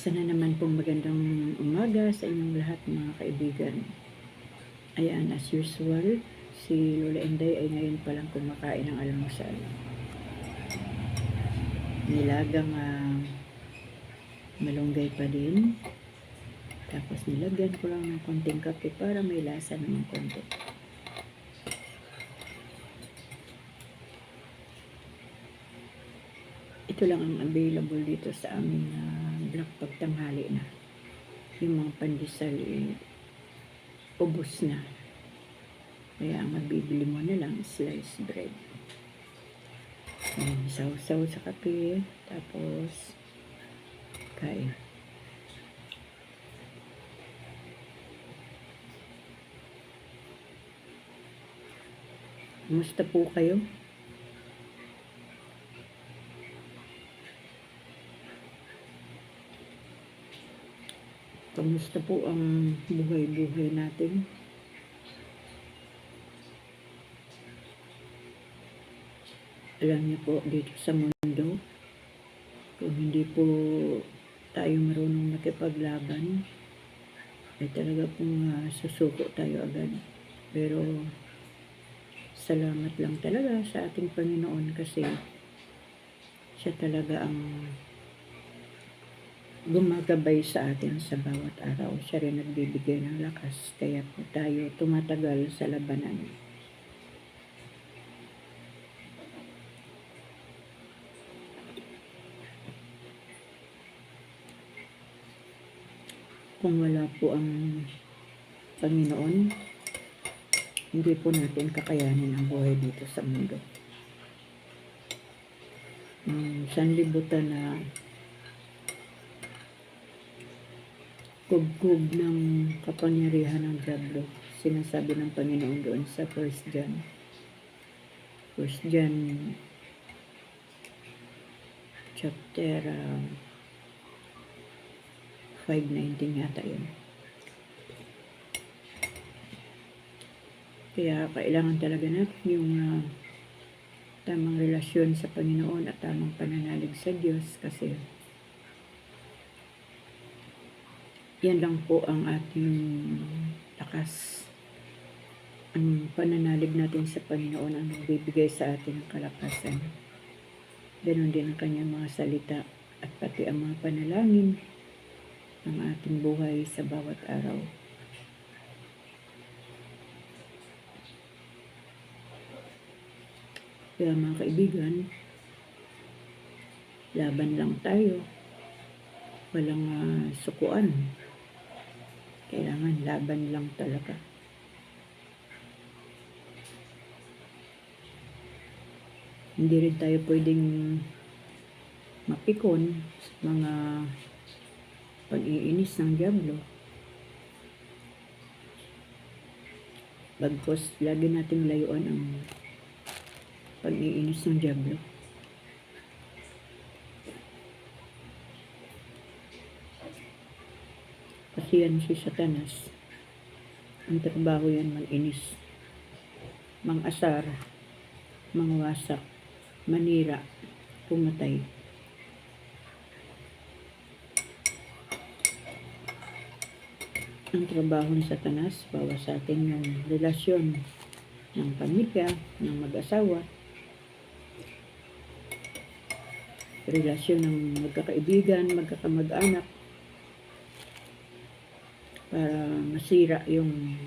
Isa na naman pong magandang umaga sa inyong lahat mga kaibigan. Ayan, as usual, si Lola Inday ay ngayon palang kumakain ng almusal. Nilagang ah, malunggay pa din. Tapos nilagyan ko lang ng konting kape para may lasa naman konti. Ito lang ang available dito sa aming uh, block pagtanghali na. Yung mga pandesal eh, ubos na. Kaya ang mabibili mo na lang sliced bread. Ayan, saw-saw sa kape. Tapos, kain. Kumusta po kayo? Kamusta po ang buhay-buhay natin? Alam niyo po, dito sa mundo, kung hindi po tayo marunong nakipaglaban, ay talaga pong ah, susuko tayo agad. Pero, salamat lang talaga sa ating Panginoon kasi siya talaga ang gumagabay sa atin sa bawat araw. Siya rin nagbibigay ng lakas. Kaya po tayo tumatagal sa labanan. Kung wala po ang Panginoon, hindi po natin kakayanin ang buhay dito sa mundo. Um, sanlibutan na kubkub ng kapangyarihan ng Diablo. Sinasabi ng Panginoon doon sa 1 John. 1 John chapter uh, 5.19 yata yun. Kaya kailangan talaga natin yung uh, tamang relasyon sa Panginoon at tamang pananalig sa Diyos kasi yan lang po ang ating lakas. Ang pananalig natin sa Panginoon ang nagbibigay sa atin ng kalakasan. Ganon din ang kanyang mga salita at pati ang mga panalangin ng ating buhay sa bawat araw. Kaya mga kaibigan, laban lang tayo. Walang uh, sukuan. Kailangan laban lang talaga. Hindi rin tayo pwedeng mapikon sa mga pag-iinis ng Diablo. Bagkos, lagi nating layuan ang pag-iinis ng Diablo. Kasi si Satanas. Ang trabaho yan mag-inis. Mang-asar, mangwasak, manira, pumatay. Ang trabaho ni Satanas, bawa sa atin yung relasyon ng pamilya, ng mag-asawa, relasyon ng magkakaibigan, magkakamag-anak, para masira yung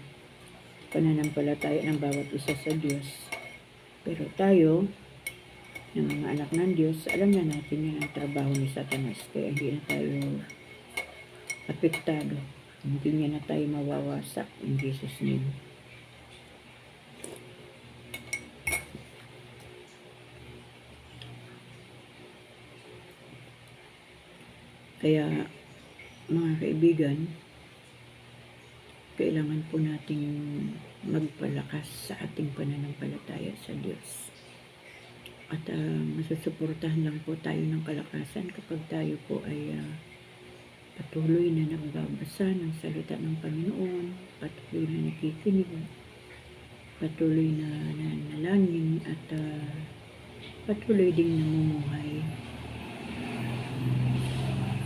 pananampalataya ng bawat isa sa Diyos. Pero tayo, ng mga anak ng Diyos, alam na natin yan ang trabaho ni Satanas. Kaya hindi na tayo apektado. Hindi niya na tayo mawawasak in Jesus' name. Kaya, mga kaibigan, kailangan po nating magpalakas sa ating pananampalataya sa Diyos. At uh, masusuportahan lang po tayo ng kalakasan kapag tayo po ay uh, patuloy na nagbabasa ng salita ng Panginoon, patuloy na nakikinig, patuloy na nanalangin at uh, patuloy ding namumuhay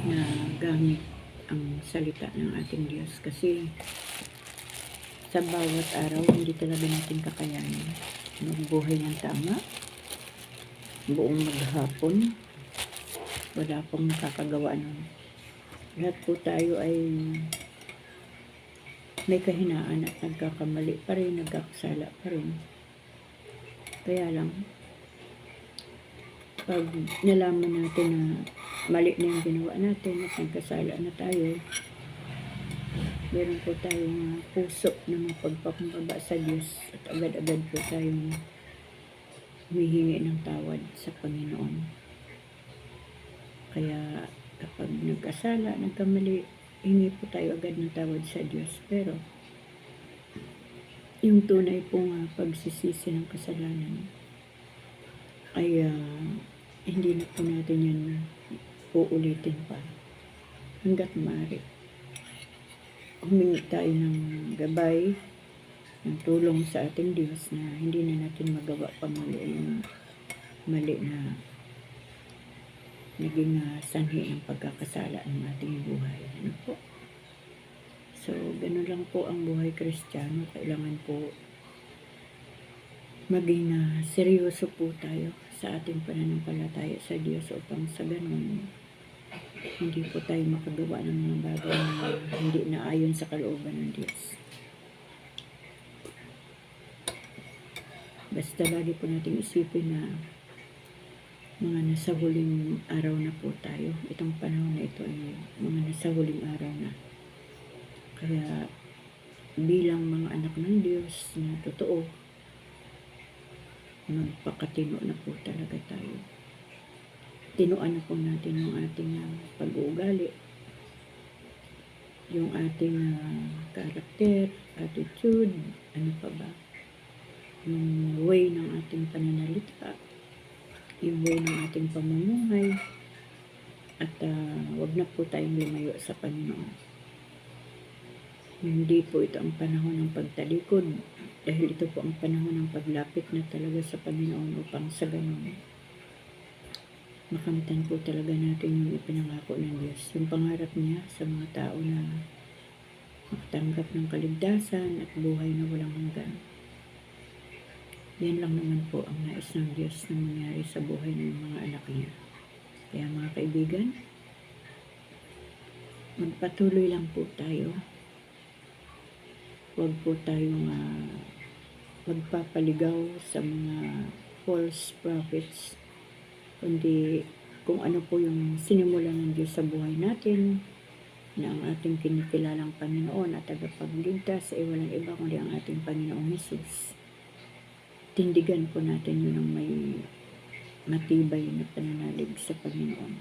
na gamit ang salita ng ating Diyos. Kasi sa bawat araw hindi talaga natin kakayanin magbuhay ng tama buong maghapon. Wala pong nakakagawa nun. Lahat po tayo ay may kahinaan at nagkakamali pa rin, nagkakasala pa rin. Kaya lang, pag nalaman natin na mali na yung ginawa natin at nagkasala na tayo, meron po tayong puso na mapagpakumbaba sa Diyos at agad-agad po tayong humihingi ng tawad sa Panginoon. Kaya kapag nagkasala, nagkamali, hingi po tayo agad ng tawad sa Diyos. Pero, yung tunay pong uh, pagsisisi ng kasalanan ay uh, hindi na po natin yan uulitin pa hanggat maaari. Humingi tayo ng gabay, ng tulong sa ating Diyos na hindi na natin magawa pa muli yung mali na naging uh, sanhi ng pagkakasala ng ating buhay. Ano po? So, ganun lang po ang buhay kristyano. Kailangan po maging uh, seryoso po tayo sa ating pananampalataya sa Diyos upang sa ganun hindi po tayo makagawa ng mga bagay na hindi na ayon sa kalooban ng Diyos. Basta lagi po natin isipin na mga nasa huling araw na po tayo. Itong panahon na ito ay mga nasa huling araw na. Kaya bilang mga anak ng Diyos na totoo, magpakatino na po talaga tayo. Tinuan na po natin yung ating uh, pag-uugali, yung ating uh, karakter, attitude, ano pa ba, yung way ng ating pananalita, yung way ng ating pamumuhay at uh, wag na po tayong lumayo sa Panginoon. Hindi po ito ang panahon ng pagtalikod dahil ito po ang panahon ng paglapit na talaga sa Panginoon upang sa ganun makamtan po talaga natin yung ipinangako ng Diyos. Yung pangarap niya sa mga tao na makatanggap ng kaligtasan at buhay na walang hanggan. Yan lang naman po ang nais ng Diyos na mangyari sa buhay ng mga anak niya. Kaya mga kaibigan, magpatuloy lang po tayo. Huwag po tayong uh, magpapaligaw sa mga false prophets, kundi kung ano po yung sinimulan ng Diyos sa buhay natin, na ang ating kinikilalang Panginoon at tagapagligtas ay walang iba kundi ang ating Panginoong Jesus tindigan po natin yun ng may matibay na pananalig sa Panginoon.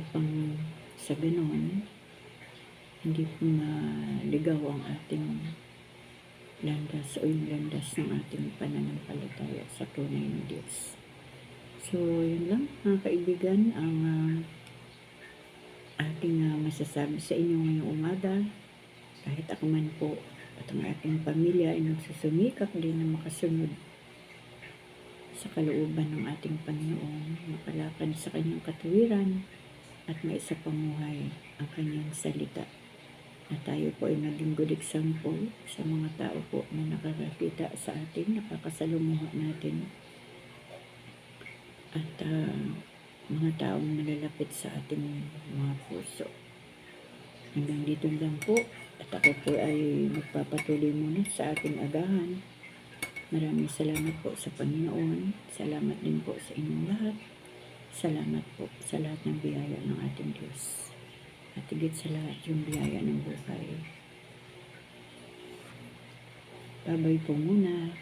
Upang sa ganoon, hindi po maligaw ang ating landas o yung landas ng ating pananampalataya sa tunay ng Diyos. So, yun lang mga kaibigan ang uh, ating uh, masasabi sa inyo ngayong umaga. Kahit ako man po at ang ating pamilya ay nagsusumikap din na makasunod sa kalooban ng ating Panginoon, makalakad sa kanyang katuwiran at may isa pamuhay ang kanyang salita. Na tayo po ay naging good example sa mga tao po na nakakakita sa atin, nakakasalumuha natin. At uh, mga taong nalalapit sa ating mga puso. Hanggang dito lang po. At ako po ay magpapatuloy muna sa ating agahan. Maraming salamat po sa Panginoon. Salamat din po sa inyong lahat. Salamat po sa lahat ng biyaya ng ating Diyos. At higit sa lahat yung biyaya ng buhay. Babay po muna.